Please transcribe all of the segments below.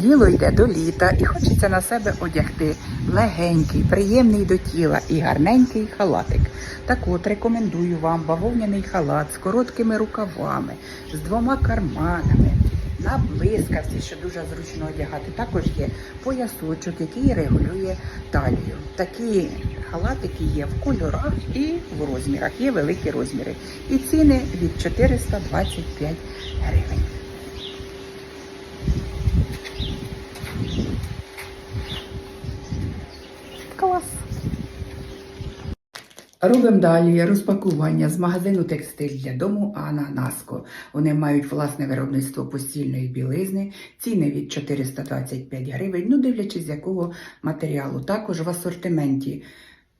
Діло йде до літа і хочеться на себе одягти легенький, приємний до тіла і гарненький халатик. Так от рекомендую вам бавовняний халат з короткими рукавами, з двома карманами, на блискавці, що дуже зручно одягати. Також є поясочок, який регулює талію. Такі халатики є в кольорах і в розмірах. Є великі розміри. І ціни від 425 гривень. Робимо далі розпакування з магазину текстиль для дому Ана Наско. Вони мають власне виробництво постільної білизни, ціни від 425 гривень, ну дивлячись з якого матеріалу. Також в асортименті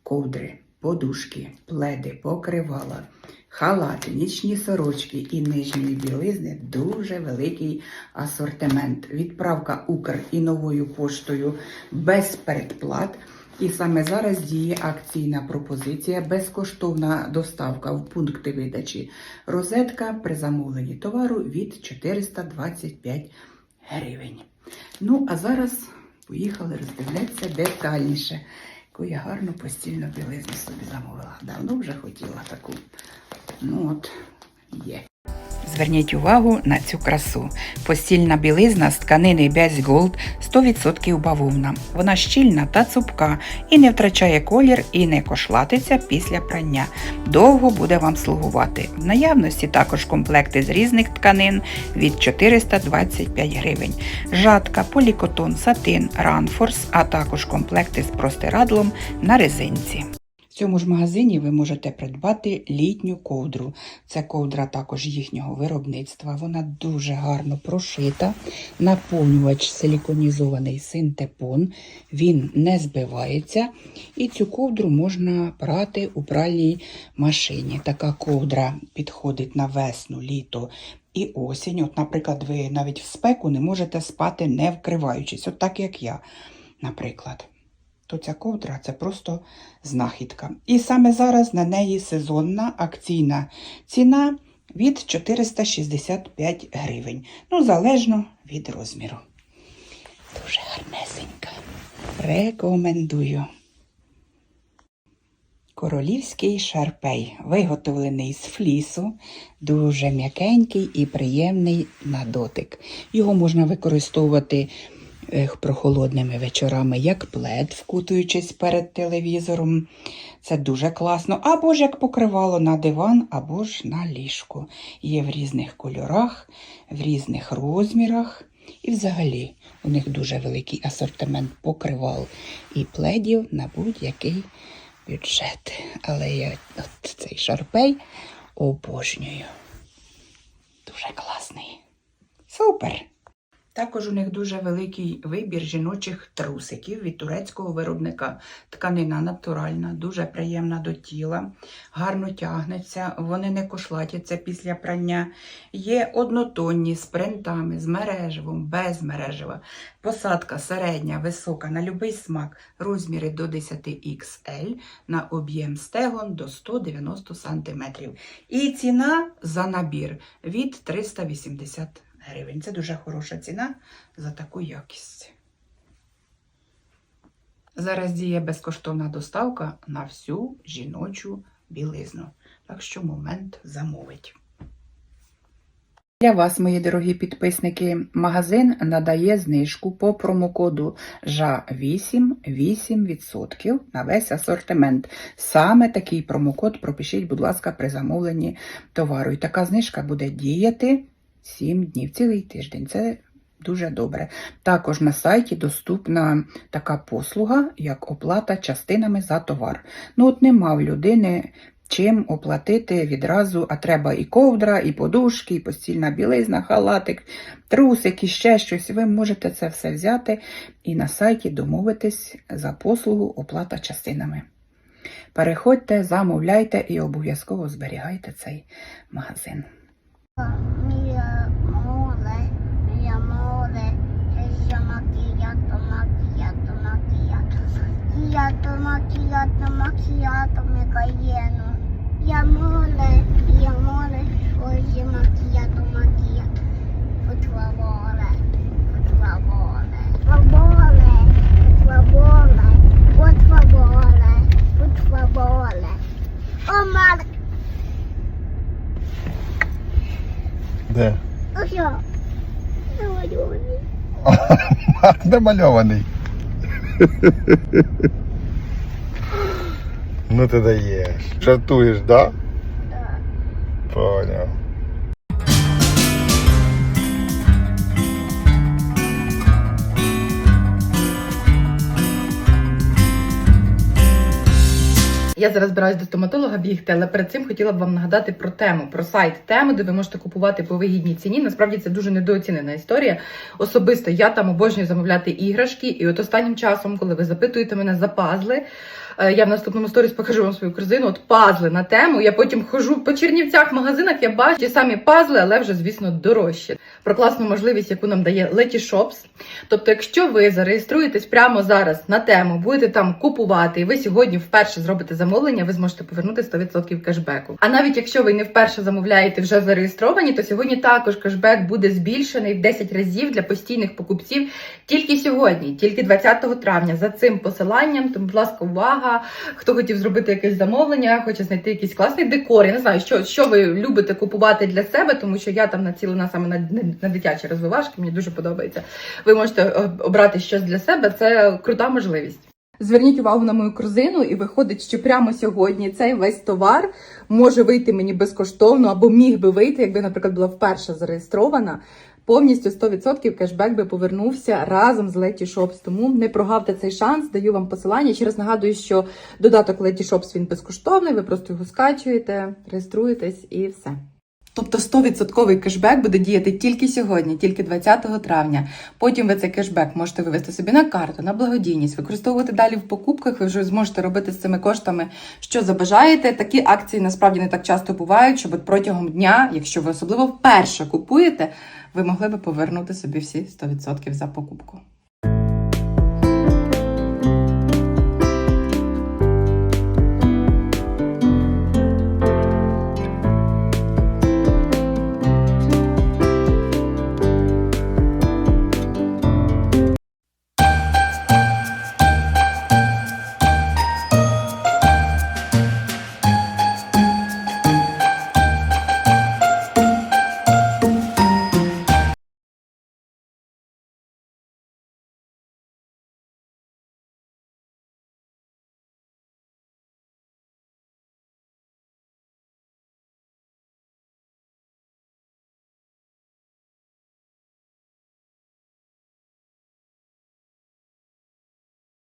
ковдри, подушки, пледи, покривала, халати, нічні сорочки і нижньої білизни дуже великий асортимент. Відправка Укр і новою поштою без передплат. І саме зараз діє акційна пропозиція безкоштовна доставка в пункти видачі. Розетка при замовленні товару від 425 гривень. Ну, а зараз поїхали роздивлятися детальніше. Яку я гарну постільну білизну собі замовила. Давно вже хотіла таку. Ну от, є. Зверніть увагу на цю красу. Постільна білизна з тканини Best Gold 100% бавовна. Вона щільна та цупка і не втрачає колір і не кошлатиться після прання. Довго буде вам слугувати. В наявності також комплекти з різних тканин від 425 гривень. Жатка, полікотон, сатин, ранфорс, а також комплекти з простирадлом на резинці. В цьому ж магазині ви можете придбати літню ковдру. Це ковдра також їхнього виробництва. Вона дуже гарно прошита. Наповнювач силіконізований синтепон. Він не збивається. І цю ковдру можна прати у пральній машині. Така ковдра підходить на весну, літо і осінь. От, наприклад, ви навіть в спеку не можете спати, не вкриваючись, от так як я, наприклад то ця ковдра це просто знахідка. І саме зараз на неї сезонна акційна ціна від 465 гривень. Ну, залежно від розміру. Дуже гарнесенька. Рекомендую. Королівський шарпей, виготовлений з флісу, дуже м'якенький і приємний на дотик. Його можна використовувати прохолодними вечорами, як плед, вкутуючись перед телевізором. Це дуже класно. Або ж як покривало на диван, або ж на ліжко. Є в різних кольорах, в різних розмірах. І взагалі у них дуже великий асортимент покривал і пледів на будь-який бюджет. Але я от цей шарпей обожнюю. Дуже класний. Супер! Також у них дуже великий вибір жіночих трусиків від турецького виробника. Тканина натуральна, дуже приємна до тіла, гарно тягнеться, вони не кошлатяться після прання. Є однотонні з принтами, з мережевом, без мережева. Посадка середня, висока, на будь-який смак, розміри до 10 XL, на об'єм стегон до 190 см. І ціна за набір від 380 гривень. Це дуже хороша ціна за таку якість. Зараз діє безкоштовна доставка на всю жіночу білизну. Так що момент замовить. Для вас, мої дорогі підписники, магазин надає знижку по промокоду ЖА8 8% на весь асортимент. Саме такий промокод пропишіть, будь ласка, при замовленні товару. І така знижка буде діяти 7 днів, цілий тиждень. Це дуже добре. Також на сайті доступна така послуга, як оплата частинами за товар. Ну, от нема в людини чим оплатити відразу, а треба і ковдра, і подушки, і постільна білизна, халатик, трусик, і ще щось. Ви можете це все взяти і на сайті домовитись за послугу оплата частинами. Переходьте, замовляйте і обов'язково зберігайте цей магазин. макіято, макіято мекаєно. Ну. Я моле, я моле, ой, макіято, макіято. Потраболе, потраболе. Потраболе, потраболе, потраболе, потраболе. О, мар. Де? Ось я. Намальований. Намальований ну ти даєш. Жартуєш, да? Да. Поняв. Я зараз збираюсь до стоматолога бігти, але перед цим хотіла б вам нагадати про тему, про сайт тему, де ви можете купувати по вигідній ціні. Насправді це дуже недооцінена історія. Особисто я там обожнюю замовляти іграшки, і от останнім часом, коли ви запитуєте мене за пазли, е, я в наступному сторіс покажу вам свою корзину. От пазли на тему. Я потім хожу по Чернівцях, магазинах. Я бачу ті самі пазли, але вже звісно дорожчі. Про класну можливість, яку нам дає Letyshops. Тобто, якщо ви зареєструєтесь прямо зараз на тему, будете там купувати, і ви сьогодні вперше зробите замовлення, ви зможете повернути 100% кешбеку. А навіть якщо ви не вперше замовляєте вже зареєстровані, то сьогодні також кешбек буде збільшений в 10 разів для постійних покупців тільки сьогодні, тільки 20 травня. За цим посиланням, тому, будь ласка, увага. Хто хотів зробити якесь замовлення, хоче знайти якийсь класний декор. Я не знаю, що, що ви любите купувати для себе, тому що я там націлена саме на, на, на дитячі розвивашки. Мені дуже подобається. Ви можете е, обрати щось для себе. Це крута можливість. Зверніть увагу на мою корзину, і виходить, що прямо сьогодні цей весь товар може вийти мені безкоштовно або міг би вийти, якби, наприклад, була вперше зареєстрована. Повністю 100% кешбек би повернувся разом з Letyshops. Тому не прогавте цей шанс. Даю вам посилання. Ще раз нагадую, що додаток Letyshops він безкоштовний. Ви просто його скачуєте, реєструєтесь і все. Тобто 100% кешбек буде діяти тільки сьогодні, тільки 20 травня. Потім ви цей кешбек можете вивести собі на карту, на благодійність, використовувати далі в покупках. Ви вже зможете робити з цими коштами, що забажаєте. Такі акції насправді не так часто бувають, щоб протягом дня, якщо ви особливо вперше купуєте, ви могли би повернути собі всі 100% за покупку.